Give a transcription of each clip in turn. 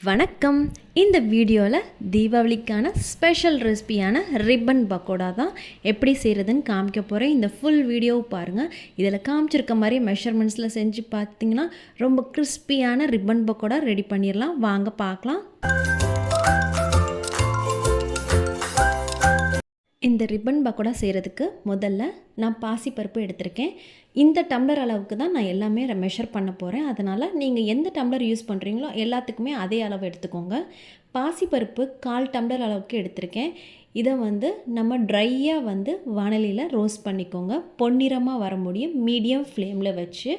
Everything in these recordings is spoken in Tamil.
வணக்கம். இந்த வீடியோவில் தீபாவளிக்கான ஸ்பெஷல் ரெசிபியான ரிப்பன் பக்கோடா தான் எப்படி செய்கிறதுன்னு காமிக்க போகிறேன் இந்த ஃபுல் வீடியோ பாருங்கள் இதில் காமிச்சிருக்க மாதிரி மெஷர்மெண்ட்ஸில் செஞ்சு பார்த்தீங்கன்னா ரொம்ப கிறிஸ்பியான ரிப்பன் பக்கோடா ரெடி பண்ணிடலாம் வாங்க பார்க்கலாம் இந்த ரிப்பன் பக்கோடா செய்கிறதுக்கு முதல்ல நான் பாசிப்பருப்பு எடுத்திருக்கேன். இந்த டம்ளர் அளவுக்கு தான் நான் எல்லாமே மெஷர் பண்ண போகிறேன் அதனால் நீங்கள் எந்த டம்ளர் யூஸ் பண்ணுறீங்களோ எல்லாத்துக்குமே அதே அளவு எடுத்துக்கோங்க. பாசிப்பருப்பு கால் டம்ளர் அளவுக்கு எடுத்திருக்கேன். இதை வந்து நம்ம ட்ரையாக வந்து வானலியில் ரோஸ்ட் பண்ணிக்கோங்க. பொன்னிறமாக வர முடியும். மீடியம் ஃப்ளேமில் வச்சு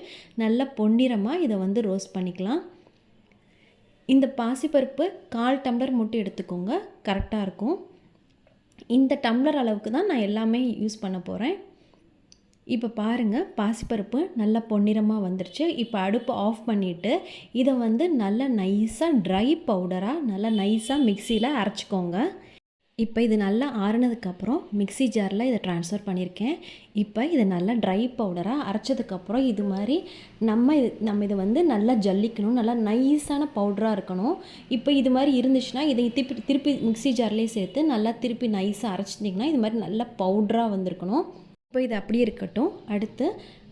நல்லா பொன்னிறமாக இதை வந்து ரோஸ்ட் பண்ணிக்கலாம். இந்த பாசிப்பருப்பு கால் டம்ளர் மட்டும் எடுத்துக்கோங்க. கரெக்டாக இருக்கும். இந்த டம்ளர் அளவுக்கு தான் நான் எல்லாமே யூஸ் பண்ண போகிறேன் இப்போ பாருங்கள் பாசிப்பருப்பு நல்லா பொன்னிறமாக வந்துருச்சு. இப்போ அடுப்பு ஆஃப் பண்ணிவிட்டு இதை வந்து நல்லா நைஸாக ட்ரை பவுடராக நல்லா நைஸாக மிக்சியில் அரைச்சிக்கோங்க. இப்போ இது நல்லா ஆறுனதுக்கப்புறம் மிக்சி ஜாரில் இதை ட்ரான்ஸ்ஃபர் பண்ணியிருக்கேன். இப்போ இதை நல்லா ட்ரை பவுடராக அரைச்சதுக்கப்புறம் இது மாதிரி நம்ம இது நம்ம இதை வந்து நல்லா ஜல்லிக்கணும் நல்லா நைஸான பவுடராக இருக்கணும். இப்போ இது மாதிரி இருந்துச்சுன்னா இதை திருப்பி திருப்பி மிக்சி ஜார்லேயே சேர்த்து நல்லா திருப்பி நைஸாக அரைச்சிட்டிங்கன்னா இது மாதிரி நல்லா பவுடராக வந்திருக்கணும். இப்போ இது அப்படியே இருக்கட்டும். அடுத்து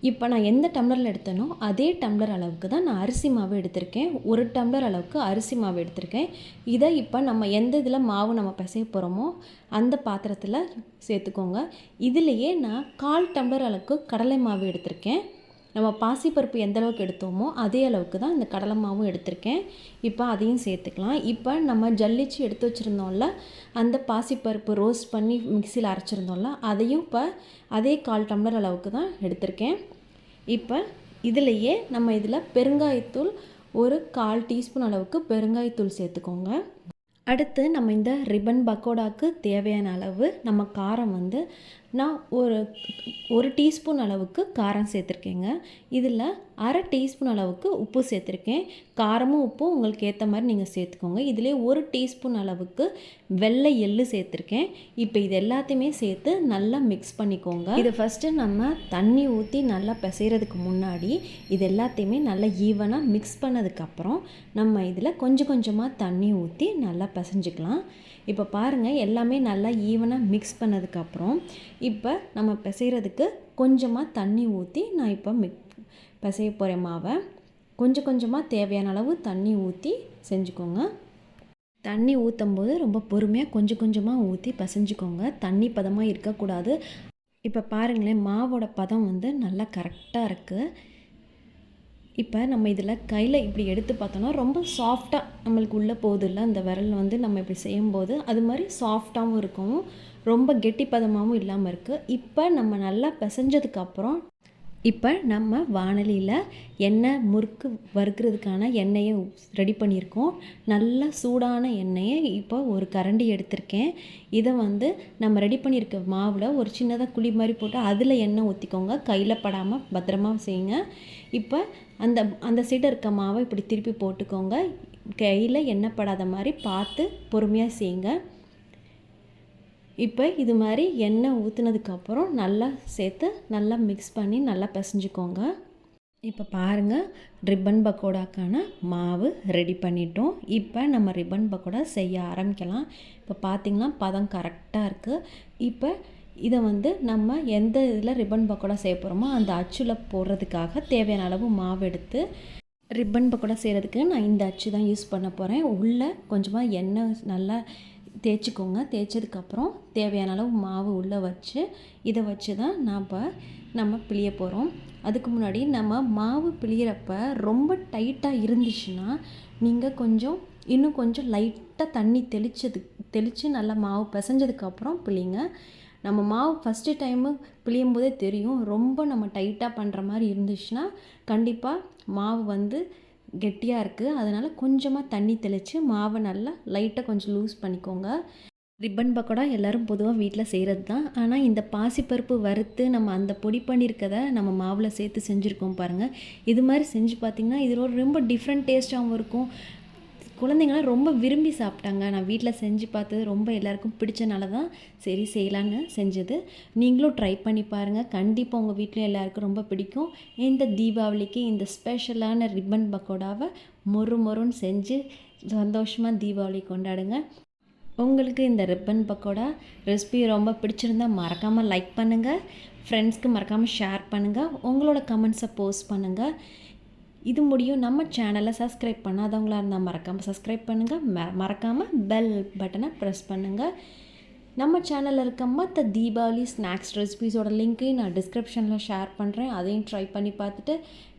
இப்போ நான் எந்த டம்ளரில் எடுத்தேனோ அதே டம்ளர் அளவுக்கு தான் நான் அரிசி மாவு எடுத்திருக்கேன். ஒரு டம்ளர் அளவுக்கு அரிசி மாவு எடுத்திருக்கேன். இதை இப்போ நம்ம எந்த இதில் மாவு நம்ம பிசைய போகிறோமோ அந்த பாத்திரத்தில் சேர்த்துக்கோங்க. இதுலேயே நான் கால் டம்ளர் அளவுக்கு கடலை மாவு எடுத்திருக்கேன். நம்ம பாசிப்பருப்பு எந்த அளவுக்கு எடுத்தோமோ அதே அளவுக்கு தான் இந்த கடலை மாவும் எடுத்திருக்கேன். இப்போ அதையும் சேர்த்துக்கலாம். இப்போ நம்ம ஜல்லிச்சு எடுத்து வச்சுருந்தோம்ல அந்த பாசிப்பருப்பு ரோஸ்ட் பண்ணி மிக்சியில் அரைச்சிருந்தோம்ல அதையும் இப்போ அதே கால் டம்ளர் அளவுக்கு தான் எடுத்திருக்கேன். இப்போ இதுலேயே நம்ம இதில் பெருங்காயத்தூள் ஒரு கால் டீஸ்பூன் அளவுக்கு பெருங்காயத்தூள் சேர்த்துக்கோங்க. அடுத்து நம்ம இந்த ரிப்பன் பக்கோடாக்கு தேவையான அளவு நம்ம காரம் வந்து நான் ஒரு ஒரு டீஸ்பூன் அளவுக்கு காரம் சேர்த்துருக்கேங்க. இதில் அரை டீஸ்பூன் அளவுக்கு உப்பு சேர்த்துருக்கேன். காரமும் உப்பும் உங்களுக்கு ஏற்ற மாதிரி நீங்கள் சேர்த்துக்கோங்க. இதிலே ஒரு டீஸ்பூன் அளவுக்கு வெள்ளை எள்ளு சேர்த்துருக்கேன். இப்போ இது எல்லாத்தையுமே சேர்த்து நல்லா மிக்ஸ் பண்ணிக்கோங்க. இதை ஃபஸ்ட்டு நம்ம தண்ணி ஊற்றி நல்லா பிசைகிறதுக்கு முன்னாடி இது எல்லாத்தையுமே நல்லா ஈவனாக மிக்ஸ் பண்ணதுக்கப்புறம் நம்ம இதில் கொஞ்சம் கொஞ்சமாக தண்ணி ஊற்றி நல்லா பிசைஞ்சிக்கலாம். இப்போ பாருங்கள் எல்லாமே நல்லா ஈவனாக மிக்ஸ் பண்ணதுக்கப்புறம் இப்போ நம்ம பிசைகிறதுக்கு கொஞ்சமாக தண்ணி ஊற்றி நான் இப்போ மிக் பிசைய போகிறேன் மாவை. கொஞ்சம் கொஞ்சமாக தேவையான அளவு தண்ணி ஊற்றி செஞ்சுக்கோங்க. தண்ணி ஊற்றும் போது ரொம்ப பொறுமையாக கொஞ்சம் கொஞ்சமாக ஊற்றி பிசைஞ்சுக்கோங்க. தண்ணி பதமாக இருக்கக்கூடாது. இப்போ பாருங்களேன் மாவோட பதம் வந்து நல்லா கரெக்டாக இருக்குது இப்போ நம்ம இதில் கையில் இப்படி எடுத்து பார்த்தோன்னா ரொம்ப சாஃப்டாக நம்மளுக்கு உள்ளே போகுதில்ல அந்த விரல் வந்து நம்ம இப்படி செய்யும்போது அது மாதிரி சாஃப்டாகவும் இருக்கும். ரொம்ப கெட்டிப்பதமாகவும் இல்லாமல் இருக்குது இப்போ நம்ம நல்லா பிசைஞ்சதுக்கப்புறம் இப்போ நம்ம வானலியில் எண்ணெய் முறுக்கு வறுக்கிறதுக்கான எண்ணெயை ரெடி பண்ணியிருக்கோம். நல்ல சூடான எண்ணெயை இப்போ ஒரு கரண்டி எடுத்திருக்கேன். இதை வந்து நம்ம ரெடி பண்ணியிருக்க மாவில் ஒரு சின்னதாக குழி மாதிரி போட்டு அதில் எண்ணெய் ஊற்றிக்கோங்க கையில் படாமல் பத்திரமா செய்யுங்க. இப்போ அந்த அந்த சைடு இருக்க மாவை இப்படி திருப்பி போட்டுக்கோங்க. கையில் எண்ணெய் படாத மாதிரி பார்த்து பொறுமையாக செய்யுங்க. இப்போ இது மாதிரி எண்ணெய் ஊற்றுனதுக்கப்புறம் நல்லா சேர்த்து நல்லா மிக்ஸ் பண்ணி நல்லா பிசைஞ்சுக்கோங்க. இப்போ பாருங்கள் ரிப்பன் பக்கோடாக்கான மாவு ரெடி பண்ணிட்டோம். இப்போ நம்ம ரிப்பன் பக்கோடா செய்ய ஆரம்பிக்கலாம். இப்போ பார்த்திங்கன்னா பதம் கரெக்டாக இருக்குது இப்போ இதை வந்து நம்ம எந்த இதில் ரிப்பன் பக்கோடா செய்ய போகிறோமோ அந்த அச்சில் போடுறதுக்காக தேவையான அளவு மாவு எடுத்து ரிப்பன் பக்கோடா செய்கிறதுக்கு நான் இந்த அச்சு தான் யூஸ் பண்ண போகிறேன் உள்ளே கொஞ்சமாக எண்ணெய் நல்லா தேய்ச்சிக்கோங்க. தேய்ச்சதுக்கப்புறம் தேவையான அளவு மாவு உள்ளே வச்சு இதை வச்சு தான் நாம் நம்ம பிழிய போகிறோம் அதுக்கு முன்னாடி நம்ம மாவு பிழியிறப்ப ரொம்ப டைட்டாக இருந்துச்சுன்னா நீங்கள் கொஞ்சம் இன்னும் கொஞ்சம் லைட்டாக தண்ணி தெளித்தது தெளித்து நல்லா மாவு பிசைஞ்சதுக்கப்புறம் பிழிங்க. நம்ம மாவு ஃபஸ்ட்டு டைமு பிழியும் போதே தெரியும். ரொம்ப நம்ம டைட்டாக பண்ணுற மாதிரி இருந்துச்சுன்னா கண்டிப்பாக மாவு வந்து கெட்டியாக இருக்குது அதனால் கொஞ்சமாக தண்ணி தெளித்து மாவை நல்லா லைட்டாக கொஞ்சம் லூஸ் பண்ணிக்கோங்க. ரிப்பன் பக்கோடா எல்லோரும் பொதுவாக வீட்டில் செய்கிறது தான் ஆனால் இந்த பாசிப்பருப்பு வறுத்து நம்ம அந்த பொடி பண்ணியிருக்கதை நம்ம மாவில் சேர்த்து செஞ்சுருக்கோம் பாருங்கள் இது மாதிரி செஞ்சு பார்த்திங்கன்னா இது ரொம்ப டிஃப்ரெண்ட் டேஸ்ட்டாகவும் இருக்கும். குழந்தைங்களாம் ரொம்ப விரும்பி சாப்பிட்டாங்க. நான் வீட்டில் செஞ்சு பார்த்தது ரொம்ப எல்லாருக்கும் பிடிச்சனால தான் சரி செய்யலான்னு செஞ்சது. நீங்களும் ட்ரை பண்ணி பாருங்கள் கண்டிப்பாக உங்கள் வீட்டில் எல்லாருக்கும் ரொம்ப பிடிக்கும். இந்த தீபாவளிக்கு இந்த ஸ்பெஷலான ரிப்பன் பக்கோடாவை மொறு மொறுன்னு செஞ்சு சந்தோஷமாக தீபாவளி கொண்டாடுங்க. உங்களுக்கு இந்த ரிப்பன் பக்கோடா ரெசிபி ரொம்ப பிடிச்சிருந்தா மறக்காமல் லைக் பண்ணுங்கள் ஃப்ரெண்ட்ஸ்க்கு மறக்காமல் ஷேர் பண்ணுங்கள் உங்களோட கமெண்ட்ஸை போஸ்ட் பண்ணுங்கள் இது முடியும். நம்ம சேனலை சப்ஸ்கிரைப் பண்ணாதவங்களாக இருந்தால் மறக்காமல் சப்ஸ்கிரைப் பண்ணுங்கள் ம மறக்காமல் பெல் பட்டனை ப்ரெஸ் பண்ணுங்கள் நம்ம சேனலில் இருக்க மற்ற தீபாவளி ஸ்நாக்ஸ் ரெசிபீஸோட லிங்க்கையும் நான் டிஸ்கிரிப்ஷனில் ஷேர் பண்ணுறேன் அதையும் ட்ரை பண்ணி பார்த்துட்டு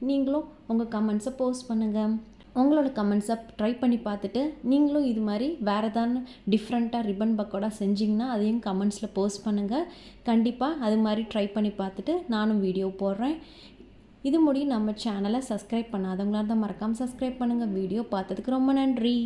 நீங்களும் உங்கள் கமெண்ட்ஸை போஸ்ட் பண்ணுங்கள் உங்களோட கமெண்ட்ஸை ட்ரை பண்ணி பார்த்துட்டு நீங்களும் இது மாதிரி வேறு ஏதாவது டிஃப்ரெண்ட்டாக ரிப்பன் பக்கோடா செஞ்சிங்கன்னா அதையும் கமெண்ட்ஸில் போஸ்ட் பண்ணுங்கள் கண்டிப்பாக அது மாதிரி ட்ரை பண்ணி பார்த்துட்டு நானும் வீடியோ போடுறேன். இது முடியும் நம்ம சேனலை சப்ஸ்கிரைப் பண்ணாதவங்களாக இருந்தால் மறக்காமல் சப்ஸ்கிரைப் பண்ணுங்கள் வீடியோ பார்த்ததுக்கு ரொம்ப நன்றி.